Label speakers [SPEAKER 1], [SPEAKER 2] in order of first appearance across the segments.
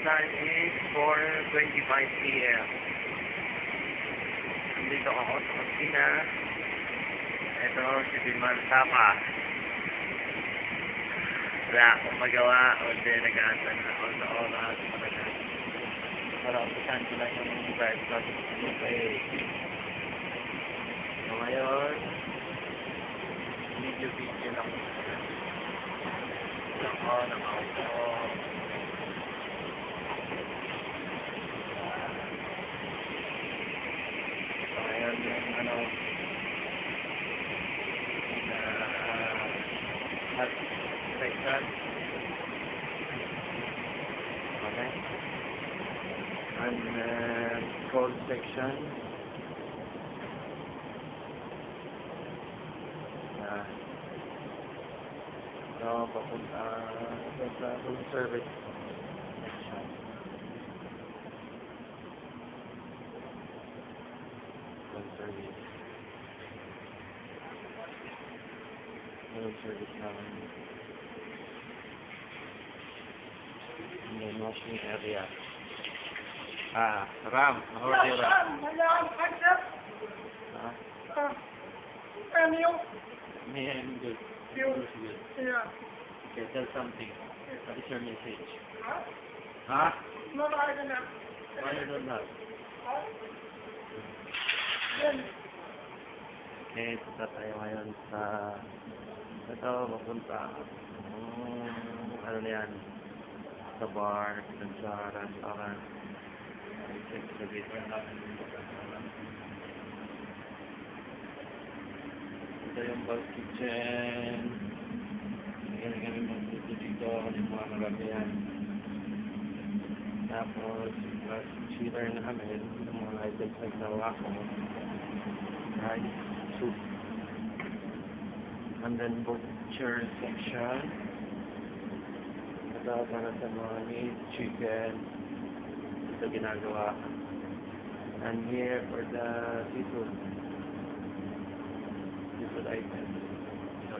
[SPEAKER 1] time is 4.25 p.m. Nandito ako sa kusina. Ito, si Biman Sapa. Wala akong magawa o di nag-aasan ako sa oras. Para upisan ko lang yung breakfast buffet. So ngayon, video-video lang muna. Ako, nakaupo. Hot section. Okay. And uh, section. So, papunta sa room service section. Room service. Service. And then washing area. Ah, Ram. How are you, Ram? Ah,
[SPEAKER 2] Ah, and you,
[SPEAKER 1] me, I'm good.
[SPEAKER 2] you,
[SPEAKER 1] Good.
[SPEAKER 2] yeah.
[SPEAKER 1] Okay, tell something. What is your message?
[SPEAKER 2] Huh?
[SPEAKER 1] Huh?
[SPEAKER 2] No, I don't have.
[SPEAKER 1] Why you don't have?
[SPEAKER 2] Huh?
[SPEAKER 1] Okay, punta tayo ngayon sa ito, mapunta um, ano na yan? Sa bar, sa restaurant. Check sa dito ito yung bar kitchen. Yan kami magputo dito yung mga maramihan tapos last cheater na kami yung mga items na ginawa ko rice soup. And then butcher section. Ito para sa mga meat, chicken. Ito ginagawa. And here for the seafood. Seafood items. Ito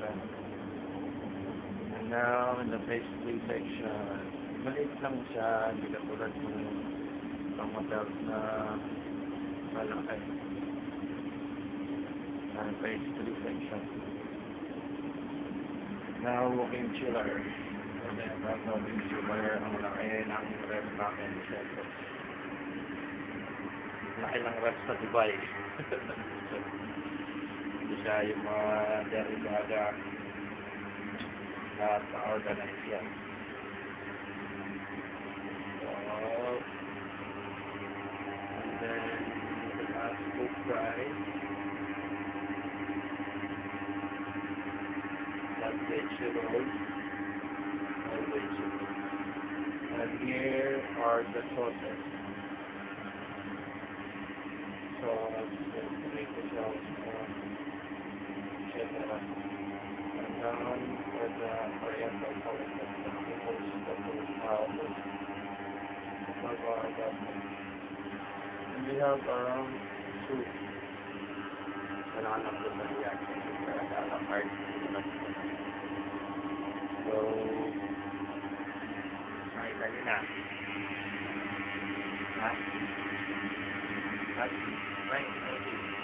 [SPEAKER 1] And now in the pastry section. Maliit lang siya. Hindi katulad ng pang hotels na malaki and pastry section. Now, walking chiller. And then, that's walking chiller. Ang laki ng namin. Siyempre. Laki ng ref sa Dubai. Hindi siya yung mga derivada. Lahat na-organize yan. So, and then, the last food price. Vegetables all. And here are the sauces. Sauce, tomato sauce, etc. And down for the oriental sauce, the pickles, the fruit powders, the And we have around two. Kailangan ng bumalik yan. Kaya kailangan Right? Thank you.